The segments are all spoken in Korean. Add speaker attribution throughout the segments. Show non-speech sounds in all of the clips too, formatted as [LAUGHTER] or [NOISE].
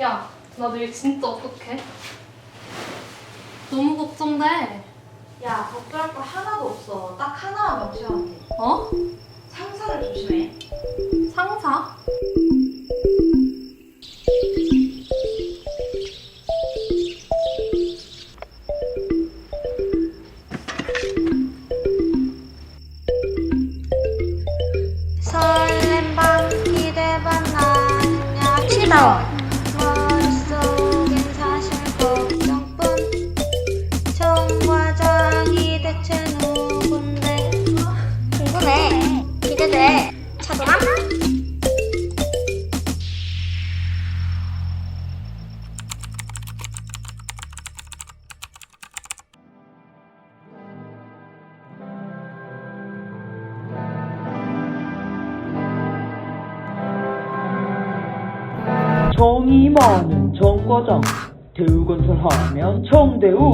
Speaker 1: 야, 나 내일 진짜 어떡해? 너무 걱정돼.
Speaker 2: 야, 걱정할 거 하나도 없어. 딱 하나만 명심하면 돼.
Speaker 1: 어?
Speaker 2: 상사를 조심해.
Speaker 1: 상사?
Speaker 3: 설렘 밤 기대반 나는 약치다워 정이
Speaker 4: 많은 정과장 대우건설하면 정대우.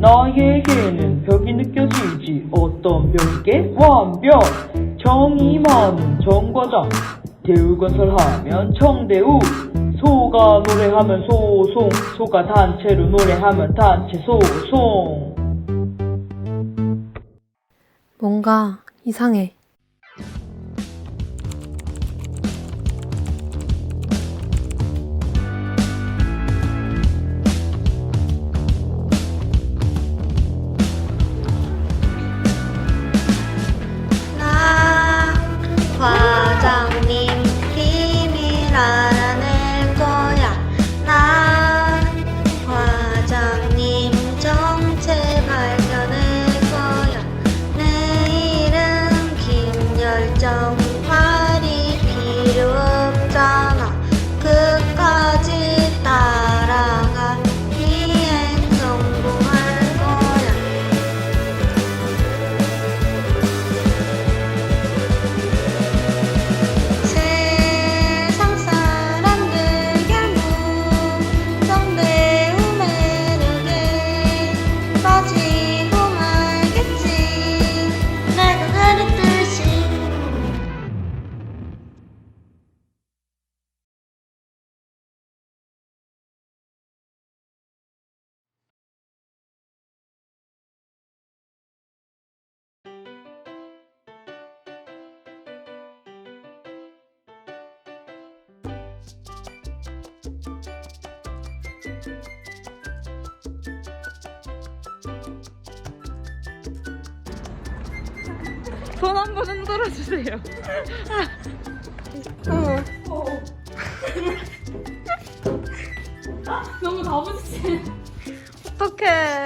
Speaker 4: 나에게는 벽이 느껴지지 어떤 벽에 완벽. 정이 많은 정과장 대우건설하면 정대우. 소가 노래하면 소송 소가 단체로 노래하면 단체 소송.
Speaker 1: 뭔가 이상해.
Speaker 3: যাও
Speaker 5: 손 한 번 흔들어 주세요. [LAUGHS]
Speaker 1: 너무 다부지
Speaker 5: 어떡해.